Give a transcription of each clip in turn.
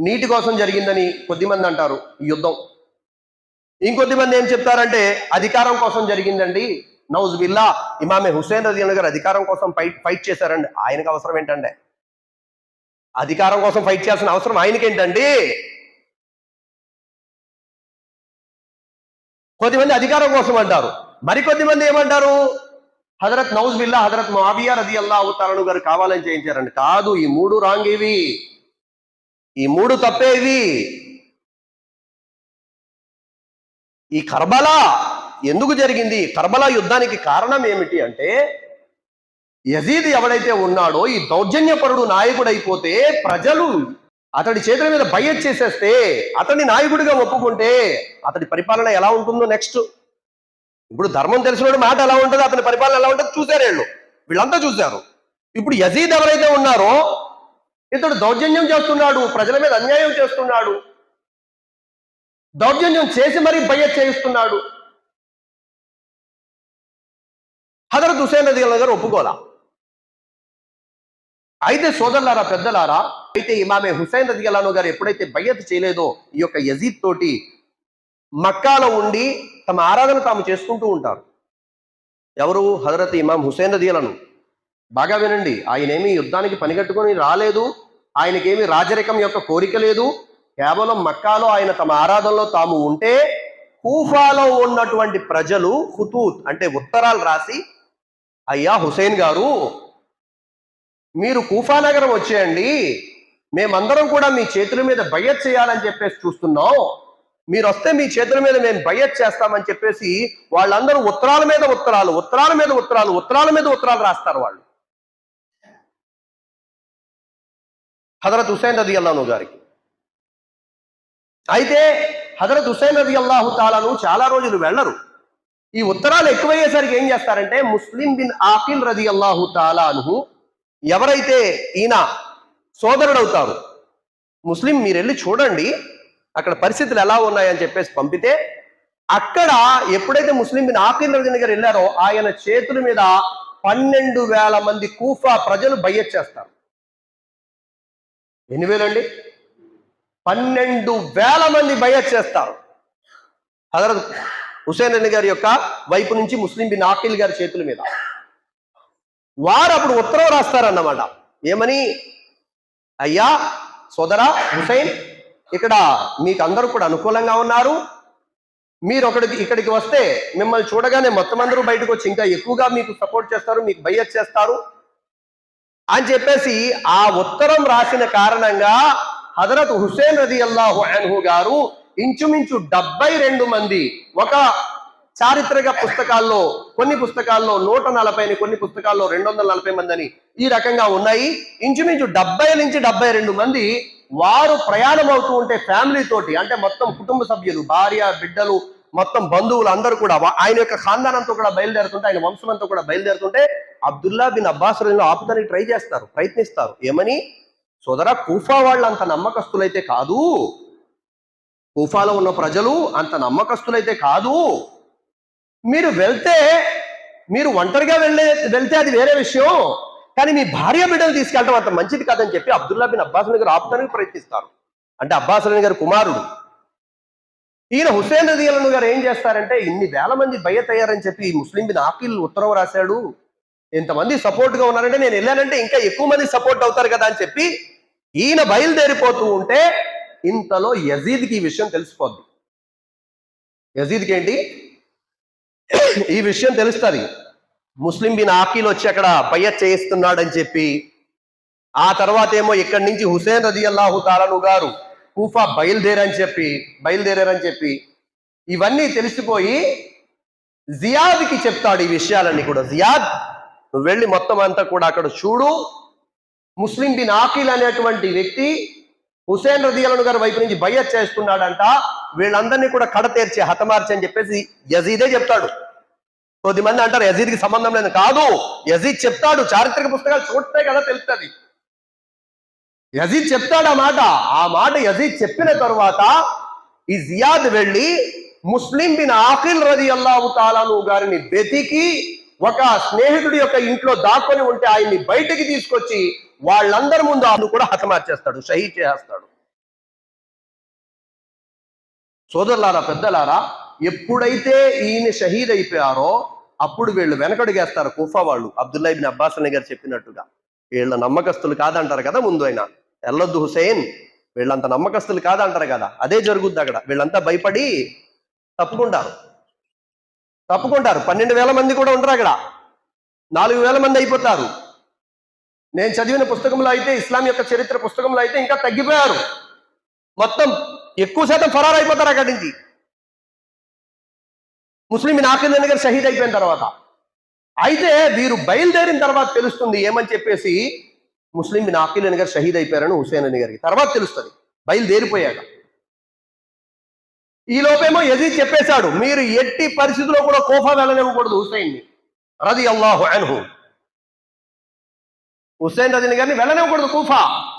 నీటి కోసం జరిగిందని కొద్దిమంది అంటారు యుద్ధం. ఇంకొద్ది మంది ఏం చెప్తారంటే అధికారం కోసం జరిగిందండి. నౌజ్ బిల్లా ఇమామే హుసేన్ రజీన్ గారు అధికారం కోసం ఫైట్ ఫైట్ చేశారండి. ఆయనకు అవసరం ఏంటండి అధికారం కోసం ఫైట్ చేయాల్సిన అవసరం ఆయనకి ఏంటండి కొద్దిమంది అధికారం కోసం అంటారు. మరికొద్దిమంది ఏమంటారు? హజరత్ నౌజ్ బిల్లా హజరత్ మావియా రజీ అల్లా అవుతారను గారు కావాలని చేయించారండి. కాదు ఈ మూడు రాంగ్ ఇవి. ఈ మూడు తప్పేవి ఈ కర్బలా ఎందుకు జరిగింది? కర్బలా యుద్ధానికి కారణం ఏమిటి అంటే యజీద్ ఎవడైతే ఉన్నాడో ఈ దౌర్జన్యపరుడు నాయకుడైపోతే ప్రజలు అతడి చేతుల మీద బయ్యత్ చేసేస్తే అతని నాయకుడిగా ఒప్పుకుంటే అతడి పరిపాలన ఎలా ఉంటుందో నెక్స్ట్ ఇప్పుడు ధర్మం తెలిసిన మాట ఎలా ఉంటుందో అతని పరిపాలన ఎలా ఉంటుందో చూశారు వీళ్ళు. వీళ్ళంతా చూశారు. ఇప్పుడు యజీద్ ఎవరైతే ఉన్నారో ఇతడు దౌర్జన్యం చేస్తున్నాడు ప్రజల మీద అన్యాయం చేస్తున్నాడు. దౌర్జన్యం చేసి మరీ బయ్యత్ చేయిస్తున్నాడు. హజరత్ హుసేన్ రజీ గారు ఒప్పుకోలా? అయితే సోదరులారా పెద్దలారా అయితే ఇమామే హుసైన్ రజీ గారు ఎప్పుడైతే బయ్యత్ చేయలేదో ఈ యొక్క యజీద్ తోటి మక్కాలో ఉండి తమ ఆరాధన తాము చేసుకుంటూ ఉంటారు. ఎవరు? హజరత్ ఇమాం హుసేన్ రదియలను బాగా వినండి. ఆయన ఏమి యుద్ధానికి పనిగట్టుకొని రాలేదు. ఆయనకేమి రాజరికం యొక్క కోరిక లేదు. కేవలం మక్కాలో ఆయన తమ ఆరాధనలో తాము ఉంటే కూఫాలో ఉన్నటువంటి ప్రజలు హుతూత్ అంటే ఉత్తరాలు రాసి అయ్యా హుసేన్ గారు మీరు కూఫా నగరం వచ్చేయండి. మేమందరం కూడా మీ చేతుల మీద బయ్యత్ చేయాలని చెప్పేసి చూస్తున్నాం. మీరు వస్తే మీ చేతుల మీద మేము బయ్యత్ చేస్తామని చెప్పేసి వాళ్ళందరూ ఉత్తరాల మీద ఉత్తరాలు ఉత్తరాల మీద ఉత్తరాలు ఉత్తరాల మీద ఉత్తరాలు రాస్తారు వాళ్ళు. హజరత్ హుసేన్ రది అల్లాను గారికి. అయితే హజరత్ హుసేన్ రది అల్లాహు తాలాను చాలా రోజులు వెళ్ళరు. ఈ ఉత్తరాలు ఎక్కువయ్యేసరికి ఏం చేస్తారంటే ముస్లిం బిన్ ఆకిల్ రది అల్లాహు తాలాను ఎవరైతే ఈయన సోదరుడు అవుతారు ముస్లిం మీరు వెళ్ళి చూడండి అక్కడ పరిస్థితులు ఎలా ఉన్నాయని చెప్పేసి పంపితే అక్కడ ఎప్పుడైతే ముస్లిం బిన్ ఆకిల్ రది గారు వెళ్ళారో ఆయన చేతుల మీద పన్నెండు వేల మంది కూఫా ప్రజలు బయ్యత్ చేస్తారు. ఎన్ని వేలండి? పన్నెండు వేల మంది బయ్యత్ చేస్తారు. హజరత్ హుసేన్ అలీ గారి యొక్క వైపు నుంచి ముస్లిం బిన్ ఆకిల్ గారి చేతుల మీద. వారు అప్పుడు ఉత్తరం రాస్తారన్నమాట. ఏమని? అయ్యా సోదరా హుసైన్ ఇక్కడ మీకు అందరూ కూడా అనుకూలంగా ఉన్నారు. మీరు ఒకడికి ఇక్కడికి వస్తే మిమ్మల్ని చూడగానే మొత్తం అందరూ బయటకు వచ్చి ఇంకా ఎక్కువగా మీకు సపోర్ట్ చేస్తారు మీకు బయ్యత్ చేస్తారు. అని చెప్పేసి ఆ ఉత్తరం రాసిన కారణంగా హజరత్ హుసేన్ రది అల్లాహు అన్హు గారు ఇంచుమించు డెబ్బై రెండు మంది ఒక చారిత్రక పుస్తకాల్లో కొన్ని పుస్తకాల్లో నూట నలభైని కొన్ని పుస్తకాల్లో రెండు వందల నలభై మంది అని ఈ రకంగా ఉన్నాయి. ఇంచుమించు డెబ్బై నుంచి డెబ్బై రెండు మంది వారు ప్రయాణం అవుతూ ఉంటే ఫ్యామిలీ తోటి అంటే మొత్తం కుటుంబ సభ్యులు భార్య బిడ్డలు మొత్తం బంధువులు అందరూ కూడా ఆయన యొక్క ఖాందానంతో కూడా బయలుదేరుతుంటే ఆయన వంశం అంతా కూడా బయలుదేరుతుంటే అబ్దుల్లా బిన్ అబ్బాస్ రజీలో ఆపుతానికి ట్రై చేస్తారు ప్రయత్నిస్తారు. ఏమని? సోదరా కూఫా వాళ్ళు అంత నమ్మకస్తులైతే కాదు. కూఫాలో ఉన్న ప్రజలు అంత నమ్మకస్తులైతే కాదు. మీరు వెళ్తే మీరు ఒంటరిగా వెళ్ళే వెళ్తే అది వేరే విషయం. కానీ మీ భార్య బిడ్డలు తీసుకెళ్ళడం అంత మంచిది కాదని చెప్పి అబ్దుల్లా బిన్ అబ్బాస్ గారు ఆపుతానికి ప్రయత్నిస్తారు. అంటే అబ్బాస్ అలీ గారి కుమారుడు. ఈయన హుసేన్ రదియలను గారు ఏం చేస్తారంటే ఇన్ని వేల మంది బయ్యత్ చెప్పి ముస్లిం బిన్ ఆకిల్ ఉత్తరం రాశాడు. ఇంతమంది సపోర్ట్గా ఉన్నారంటే నేను వెళ్ళానంటే ఇంకా ఎక్కువ మంది సపోర్ట్ అవుతారు కదా అని చెప్పి ఈయన బయలుదేరిపోతూ ఉంటే ఇంతలో యజీద్కి ఈ విషయం తెలిసిపోద్ది. యజీద్కి ఏంటి? ఈ విషయం తెలుస్తుంది. ముస్లిం బిన్ ఆకీల్ వచ్చి అక్కడ బయ్యత్ చేయిస్తున్నాడని చెప్పి ఆ తర్వాత ఏమో ఇక్కడి నుంచి హుసేన్ రజీ అల్లాహు తాలను గారు కూఫా బయలుదేరని చెప్పి బయలుదేరారని చెప్పి ఇవన్నీ తెలిసిపోయి జియాద్కి చెప్తాడు ఈ విషయాలన్నీ కూడా. జియాద్ నువ్వు వెళ్ళి మొత్తం అంతా కూడా అక్కడ చూడు. ముస్లిం బిన్ ఆకిల్ అనేటువంటి వ్యక్తి హుసేన్ రదియలను గారి వైపు నుంచి బయ్యత్ చేస్తున్నాడంట. వీళ్ళందరినీ కూడా కడతేర్చి హతమార్చి అని చెప్పేసి యజీదే చెప్తాడు. కొద్దిమంది అంటారు యజీద్కి సంబంధం లేదు కాదు. యజీద్ చెప్తాడు. చారిత్రక పుస్తకాలు చూస్తే కదా తెలుస్తుంది. యజీద్ చెప్తాడు ఆ మాట. ఆ మాట యజీద్ చెప్పిన తర్వాత ఈ జియాద్ వెళ్ళి ముస్లిం బిన్ ఆఖిల్ రది అల్లాహు తాలాను గారిని వెతికి ఒక స్నేహితుడి యొక్క ఇంట్లో దాక్కొని ఉంటే ఆయన్ని బయటికి తీసుకొచ్చి వాళ్ళందరి ముందు ఆయన కూడా హతమార్చేస్తాడు షహీద్ చేస్తాడు సోదరులారా పెద్దలారా ఎప్పుడైతే ఈయన షహీద్ అయిపోయారో అప్పుడు వీళ్ళు వెనకడుగేస్తారు కుఫా వాళ్ళు. అబ్దుల్లా ఇబిన్ అబ్బాస్ అనే గారు చెప్పినట్టుగా. వీళ్ళ నమ్మకస్తులు కాదంటారు కదా ముందు ఆయన. ఎల్లొద్దు హుసేన్ వీళ్ళంత నమ్మకస్తులు కాదంటారు కదా. అదే జరుగుద్ది అక్కడ. వీళ్ళంతా భయపడి తప్పుకుంటారు. తప్పుకుంటారు. పన్నెండు వేల మంది కూడా ఉంటారు అక్కడ. నాలుగు వేల మంది అయిపోతారు. నేను చదివిన పుస్తకంలో అయితే ఇస్లాం యొక్క చరిత్ర పుస్తకంలో అయితే ఇంకా తగ్గిపోయారు. మొత్తం ఎక్కువ శాతం ఫరారు అయిపోతారు అక్కడి నుంచి. ముస్లిం నాకిల్ గారు షహీద్ అయిపోయిన తర్వాత. అయితే వీరు బయలుదేరిన తర్వాత తెలుస్తుంది ఏమని చెప్పేసి ముస్లిం నాకిల్ గారు షహీద్ అయిపోయారని హుసేన్ అని గారికి. తర్వాత తెలుస్తుంది. బయలుదేరిపోయాక. ఈ లోపేమో యజీద్ చెప్పేశాడు మీరు ఎట్టి పరిస్థితుల్లో కూడా కోఫా వెళ్ళనివ్వకూడదు హుసేన్ని రది అల్లాహు అన్హు. హుసేన్ రజని గారిని వెళ్ళనివ్వకూడదు కూఫా.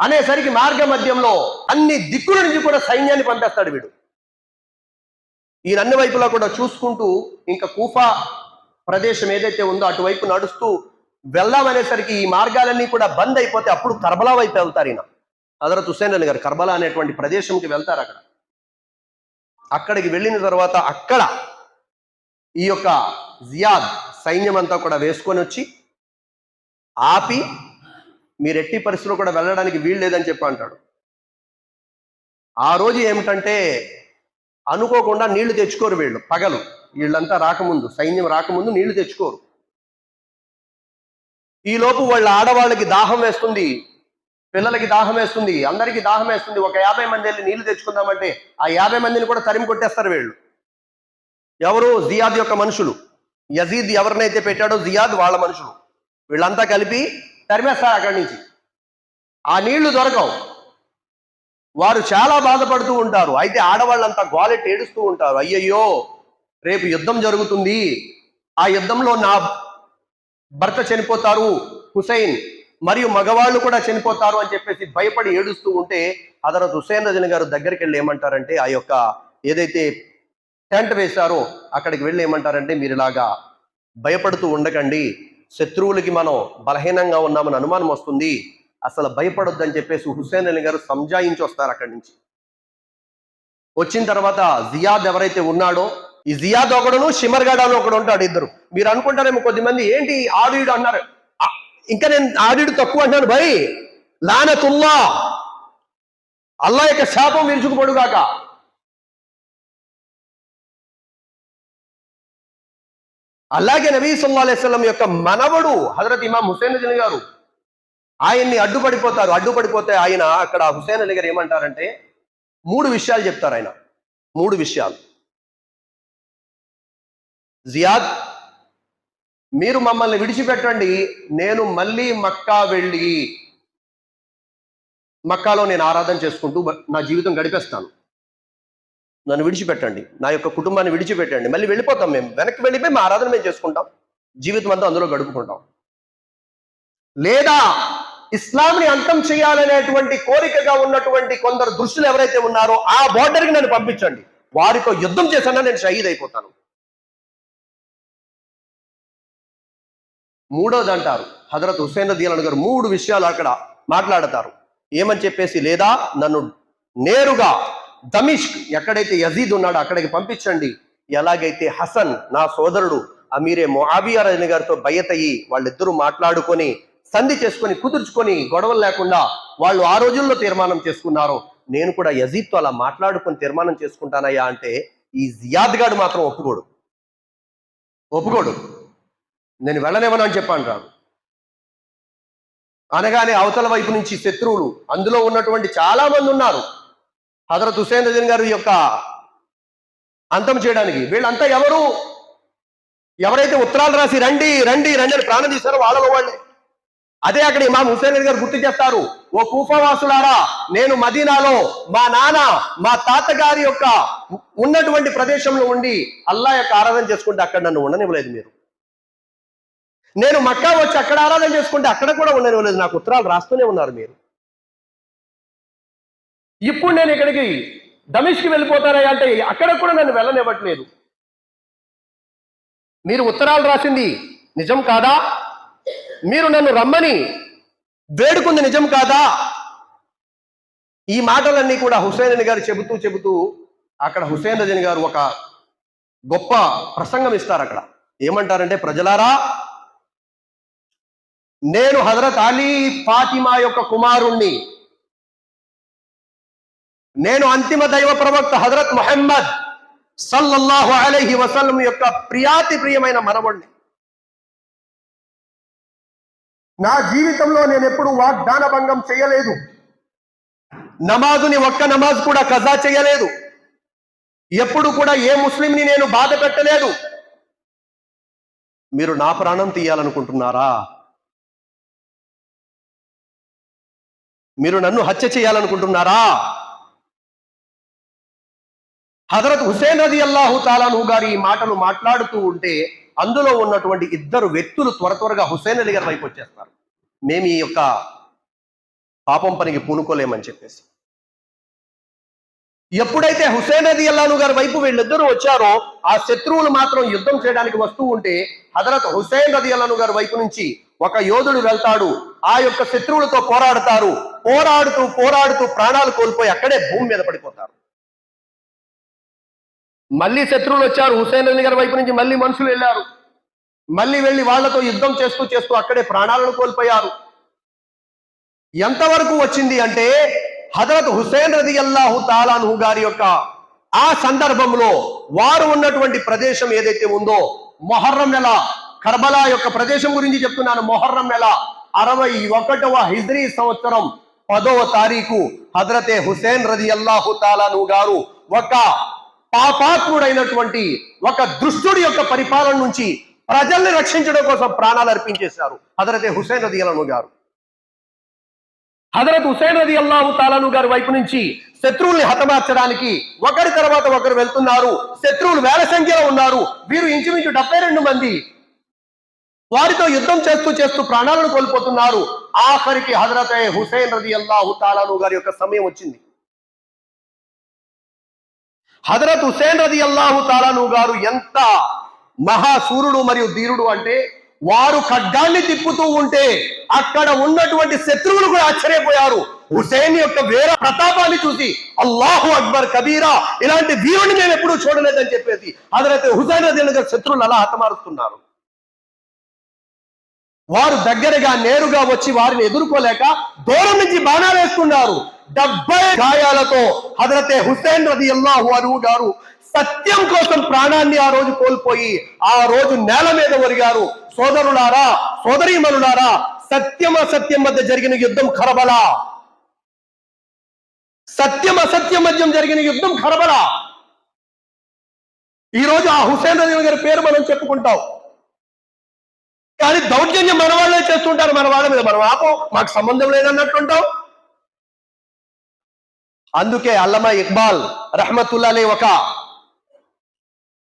అనేసరికి మార్గ మధ్యంలో అన్ని దిక్కుల నుంచి కూడా సైన్యాన్ని పంపేస్తాడు వీడు. ఈయన అన్ని వైపులా కూడా చూసుకుంటూ ఇంకా కూఫా ప్రదేశం ఏదైతే ఉందో అటువైపు నడుస్తూ వెళ్దామనేసరికి ఈ మార్గాలన్నీ కూడా బంద్ అయిపోతే అప్పుడు కర్బలా వైపు వెళ్తారు ఈయన. హజరత్ హుసేన్ అలీ గారు కర్బలా అనేటువంటి ప్రదేశంకి వెళ్తారు అక్కడ. అక్కడికి వెళ్ళిన తర్వాత అక్కడ ఈ యొక్క జియాద్ సైన్యం అంతా కూడా వేసుకొని వచ్చి ఆపి మీరు ఎట్టి పరిస్థితుల్లో కూడా వెళ్ళడానికి వీలు లేదని చెప్పి అంటాడు. ఆ రోజు ఏమిటంటే అనుకోకుండా నీళ్ళు తెచ్చుకోరు వీళ్ళు పగలు. వీళ్ళంతా రాకముందు సైన్యం రాకముందు నీళ్ళు తెచ్చుకోరు. ఈలోపు వాళ్ళ ఆడవాళ్ళకి దాహం వేస్తుంది. పిల్లలకి దాహం వేస్తుంది అందరికీ దాహం వేస్తుంది ఒక యాభై మంది వెళ్ళి నీళ్ళు తెచ్చుకుందామంటే ఆ యాభై మందిని కూడా తరిమి కొట్టేస్తారు వీళ్ళు. ఎవరు? జియాద్ యొక్క మనుషులు. యజీద్ ఎవరినైతే పెట్టాడో జియాద్ వాళ్ళ మనుషులు. వీళ్ళంతా కలిపి తరిమేస్తారు అక్కడి నుంచి. ఆ నీళ్ళు దొరకవు. వారు చాలా బాధపడుతూ ఉంటారు. అయితే ఆడవాళ్ళంతా గోలెట్టి ఏడుస్తూ ఉంటారు. అయ్యయ్యో రేపు యుద్ధం జరుగుతుంది. ఆ యుద్ధంలో నా భర్త చనిపోతారు హుసైన్. మరియు మగవాళ్ళు కూడా చనిపోతారు అని చెప్పేసి భయపడి ఏడుస్తూ ఉంటే అతను హుసేన్ రజని గారు దగ్గరికి వెళ్ళి ఏమంటారంటే ఆ యొక్క ఏదైతే టెంట్ వేశారో అక్కడికి వెళ్ళి ఏమంటారంటే మీరు ఇలాగా భయపడుతూ ఉండకండి. శత్రువులకి మనం బలహీనంగా ఉన్నామని అనుమానం వస్తుంది. అసలు భయపడొద్దని చెప్పేసి హుస్సేన్ అలీ గారు సంజాయించి వస్తారు అక్కడి నుంచి. వచ్చిన తర్వాత జియాద్ ఎవరైతే ఉన్నాడో ఈ జియాద్ ఒకడును షిమర్గాడ్ అని ఒకడు ఉంటాడు ఇద్దరు. మీరు అనుకుంటారేమో కొద్దిమంది ఏంటి ఆడియుడు అన్నారు. ఇంకా నేను ఆడిడు తక్కువ అంటాను భయ్ లానతుల్లా. అల్లా యొక్క శాపం విరుచుకుపడుగాక అలాగే నబీ సల్లా అలైస్లం యొక్క మనవడు హజరత్ ఇమాం హుసేన్ అలీ గారు ఆయన్ని అడ్డుపడిపోతారు. అడ్డుపడిపోతే ఆయన అక్కడ హుసేన్ అలీ గారు ఏమంటారంటే మూడు విషయాలు చెప్తారు ఆయన. మూడు విషయాలు. జియాద్ మీరు మమ్మల్ని విడిచిపెట్టండి. నేను మళ్ళీ మక్కా వెళ్ళి మక్కాలో నేను ఆరాధన చేసుకుంటూ నా జీవితం గడిపేస్తాను. నన్ను విడిచిపెట్టండి. నా యొక్క కుటుంబాన్ని విడిచిపెట్టండి. మళ్ళీ వెళ్ళిపోతాం మేము. వెనక్కి వెళ్ళిపోయి మా ఆరాధన మేము చేసుకుంటాం. జీవితం అంతా అందులో గడుపుకుంటాం. లేదా ఇస్లాంని అంతం చేయాలనేటువంటి కోరికగా ఉన్నటువంటి కొందరు దృష్టిలు ఎవరైతే ఉన్నారో ఆ బోర్డర్కి నన్ను పంపించండి. వారితో యుద్ధం చేశానా నేను షహీద్ అయిపోతాను. మూడోది అంటారు హజరత్ హుసేన్ దీలన్ గారు మూడు విషయాలు అక్కడ మాట్లాడతారు. ఏమని చెప్పేసి లేదా నన్ను నేరుగా దమిష్క్ ఎక్కడైతే యజీద్ ఉన్నాడో అక్కడికి పంపించండి. ఎలాగైతే హసన్ నా సోదరుడు అమీరే మొహాబియా రజని గారితో బయట వాళ్ళిద్దరూ మాట్లాడుకొని సంధి చేసుకొని కుదుర్చుకొని గొడవలు లేకుండా వాళ్ళు ఆ రోజుల్లో తీర్మానం చేసుకున్నారు నేను కూడా యజీద్తో అలా మాట్లాడుకొని తీర్మానం చేసుకుంటానయ్యా అంటే ఈ జియాద్ గాడు మాత్రం ఒప్పుకోడు. ఒప్పుకోడు. నేను వెళ్ళనివ్వను అని చెప్పాను రాదు అనగానే అవతల వైపు నుంచి శత్రువులు అందులో ఉన్నటువంటి చాలా మంది ఉన్నారు. హజరత్ హుసేన్ రజన్ గారి యొక్క అంతం చేయడానికి. వీళ్ళంతా ఎవరు? ఎవరైతే ఉత్తరాలు రాసి రండి రండి రండి అని ప్రాణం తీశారో వాళ్ళలో వాళ్ళే. అదే అక్కడ ఇమాం హుసేన్ రెడ్డి గారు గుర్తు చేస్తారు. ఓ కూపవాసులారా నేను మదీనాలో మా నాన్న మా తాతగారి యొక్క ఉన్నటువంటి ప్రదేశంలో ఉండి అల్లా యొక్క ఆరాధన చేసుకుంటే అక్కడ నన్ను ఉండనివ్వలేదు మీరు. నేను మక్కా వచ్చి అక్కడ ఆరాధన చేసుకుంటే అక్కడ కూడా ఉండనివ్వలేదు నాకు ఉత్తరాలు రాస్తూనే ఉన్నారు మీరు. ఇప్పుడు నేను ఇక్కడికి దమిష్కి వెళ్ళిపోతారా అంటే అక్కడ కూడా నన్ను వెళ్ళనివ్వట్లేదు. మీరు ఉత్తరాలు రాసింది నిజం కాదా? మీరు నన్ను రమ్మని వేడుకుంది నిజం కాదా? ఈ మాటలన్నీ కూడా హుసేన్ అలీ గారు చెబుతూ చెబుతూ అక్కడ హుసేన్ రజని గారు ఒక గొప్ప ప్రసంగం ఇస్తారు అక్కడ. ఏమంటారంటే ప్రజలారా నేను హజరత్ అలీ ఫాతిమా యొక్క కుమారుణ్ణి. నేను అంతిమ దైవ ప్రవక్త హజరత్ మొహమ్మద్ సల్లల్లాహు అలైహి వసల్లం యొక్క ప్రియాతి ప్రియమైన మనవణ్ణి. నా జీవితంలో నేను ఎప్పుడు వాగ్దాన భంగం చేయలేదు. నమాజుని ఒక్క నమాజ్ కూడా కజా చేయలేదు. ఎప్పుడు కూడా ఏ ముస్లింని నేను బాధ పెట్టలేదు. మీరు నా ప్రాణం తీయాలనుకుంటున్నారా? మీరు నన్ను హత్య చేయాలనుకుంటున్నారా? హజరత్ హుసేన్ రది అల్లాహు తాలాను గారి ఈ మాటలు మాట్లాడుతూ ఉంటే అందులో ఉన్నటువంటి ఇద్దరు వ్యక్తులు త్వర త్వరగా హుసేన్ అలీ గారి వైపు వచ్చేస్తారు. మేము ఈ యొక్క పాపం పనికి పూనుకోలేమని చెప్పేసి. ఎప్పుడైతే హుసేన్ అలీ అల్లాను గారి వైపు వీళ్ళిద్దరూ వచ్చారో ఆ శత్రువులు మాత్రం యుద్ధం చేయడానికి వస్తూ ఉంటే హజరత్ హుసేన్ రది అల్లాను గారి వైపు నుంచి ఒక యోధుడు వెళ్తాడు. ఆ యొక్క శత్రువులతో పోరాడతారు. పోరాడుతూ పోరాడుతూ ప్రాణాలు కోల్పోయి అక్కడే భూమి మీద పడిపోతారు. మళ్ళీ శత్రువులు వచ్చారు. హుసేన్ అలీ గారి వైపు నుంచి మళ్ళీ మనుషులు వెళ్ళారు. మళ్ళీ వెళ్ళి వాళ్ళతో యుద్ధం చేస్తూ చేస్తూ అక్కడే ప్రాణాలను కోల్పోయారు. ఎంతవరకు వచ్చింది అంటే హజరత్ హుసేన్ రది అల్లాహు తాలాను గారి యొక్క ఆ సందర్భంలో వారు ఉన్నటువంటి ప్రదేశం ఏదైతే ఉందో మొహర్రం నెల కర్బలా యొక్క ప్రదేశం గురించి చెప్తున్నాను. మొహర్రం నెల అరవై ఒకటవ హిజ్రీ సంవత్సరం పదవ తారీఖు హజరతే హుసేన్ రజి అల్లాహు తాలాను గారు ఒక పాపాత్ముడైనటువంటి ఒక దుష్టుడి యొక్క పరిపాలన నుంచి ప్రజల్ని రక్షించడం కోసం ప్రాణాలు అర్పించేశారు హజరతే హుసేన్ రది అలను గారు. హజరత్ హుసేన్ రది అల్లాహు తాలాను గారి వైపు నుంచి శత్రువుల్ని హతమార్చడానికి ఒకరి తర్వాత ఒకరు వెళ్తున్నారు. శత్రువులు వేల సంఖ్యలో ఉన్నారు. వీరు ఇంచుమించు డెబ్బై రెండు మంది వారితో యుద్ధం చేస్తూ చేస్తూ ప్రాణాలను కోల్పోతున్నారు. ఆఖరికి హజరత్ హుసేన్ రది అల్లాహు తాలాను గారి యొక్క సమయం వచ్చింది. హజరత్ హుసేన్ రది అల్లాహు తాలాను గారు ఎంత మహాసూరుడు మరియు ధీరుడు అంటే వారు ఖడ్గాన్ని తిప్పుతూ ఉంటే అక్కడ ఉన్నటువంటి శత్రువులు కూడా ఆశ్చర్యపోయారు. హుసేన్ యొక్క వేర ప్రతాపాన్ని చూసి అల్లాహు అక్బర్ కబీరా ఇలాంటి వీరుని మేము ఎప్పుడూ చూడలేదని చెప్పేసి హజరత్ హుసేన్ రది గారి శత్రువులు అలా హతమారుస్తున్నారు. వారు దగ్గరగా నేరుగా వచ్చి వారిని ఎదుర్కోలేక దూరం నుంచి బాణాలు వేస్తున్నారు డెబ్బై గాయాలతో హజరతే హుసేన్ రది అల్లాహు అను గారు సత్యం కోసం ప్రాణాన్ని ఆ రోజు కోల్పోయి ఆ రోజు నేల మీద ఒరిగారు. సోదరులారా సోదరీమనులారా సత్యం అసత్యం మధ్య జరిగిన యుద్ధం ఖరబలా సత్యం అసత్యం మధ్య జరిగిన యుద్ధం ఖరబలా ఈ రోజు ఆ హుసేన్ రజీ గారి పేరు మనం చెప్పుకుంటాం. కానీ దౌర్జన్యం మన వాళ్ళే చేస్తుంటారు మన వాళ్ళ మీద మనం ఆపం. మాకు సంబంధం లేదన్నట్టుంటాం. అందుకే అల్లమా ఇక్బాల్ రహమతుల్లాలే ఒక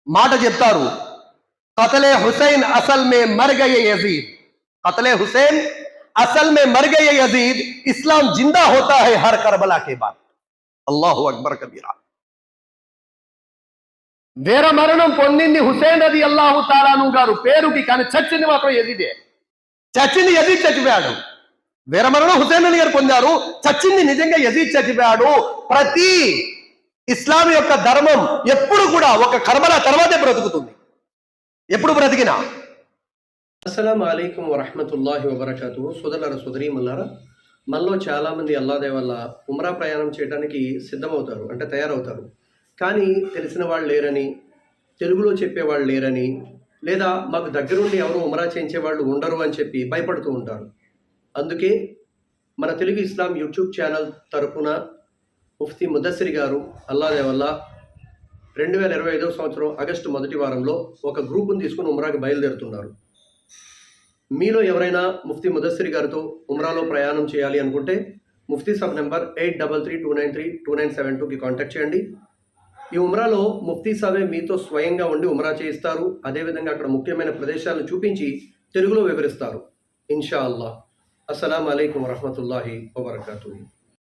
మాట చెప్తారు కతలే హుసైన్ అసల్ మే మర్ గయే యజీద్. కతలే హుసైన్ అసల్ మే మర్ గయే యజీద్ ఇస్లాం జిందా హోతా హై హర్ కర్బలా కే బాద్. అల్లాహు అక్బర్ కబీరా. వీర మరణం పొందింది హుసేన్ రది అల్లాహు తాలాను గారు. పేరుకి కానీ చచ్చింది మాత్రం ఎదిదే. చచ్చింది ఎది చచ్చిపోయాడు వీరమరణం హుసేన్ అలీ గారు పొందారు. చచ్చింది నిజంగా ఎది చచ్చిపోయాడు ప్రతి ఇస్లాం యొక్క ధర్మం ఎప్పుడు కూడా ఒక కర్మల తర్వాతే బ్రతుకుతుంది. ఎప్పుడు బ్రతికినా? అస్సలం అయికం వరహమతుల్లాహి వబర్కతు సోదరులారా సోదరీమల్లారా మనలో చాలామంది అల్లాదే వల్ల ఉమ్రా ప్రయాణం చేయడానికి సిద్ధమవుతారు అంటే తయారవుతారు. కానీ తెలిసిన వాళ్ళు లేరని తెలుగులో చెప్పేవాళ్ళు లేరని లేదా మాకు దగ్గరుండి ఎవరు ఉమరా చేయించే వాళ్ళు ఉండరు అని చెప్పి భయపడుతూ ఉంటారు. అందుకే మన తెలుగు ఇస్లాం యూట్యూబ్ ఛానల్ తరపున ముఫ్తీ ముదస్సిరి గారు అల్లాదేవల్ల రెండు వేల ఇరవై ఐదో సంవత్సరం ఆగస్టు మొదటి వారంలో ఒక గ్రూపును తీసుకుని ఉమ్రాకి బయలుదేరుతున్నారు. మీలో ఎవరైనా ముఫ్తీ ముదస్సిరి గారితో ఉమ్రాలో ప్రయాణం చేయాలి అనుకుంటే Mufti sub number eight double three two nine three two nine seven టూకి కాంటాక్ట్ చేయండి. ఈ ఉమ్రాలో ముఫ్తీ సాబే మీతో స్వయంగా ఉండి ఉమ్రా చేయిస్తారు. అదేవిధంగా అక్కడ ముఖ్యమైన ప్రదేశాలను చూపించి తెలుగులో వివరిస్తారు. ఇన్షా అల్లా అస్సలం అయికం వరహమతుల్లాహి వబర్కాతూ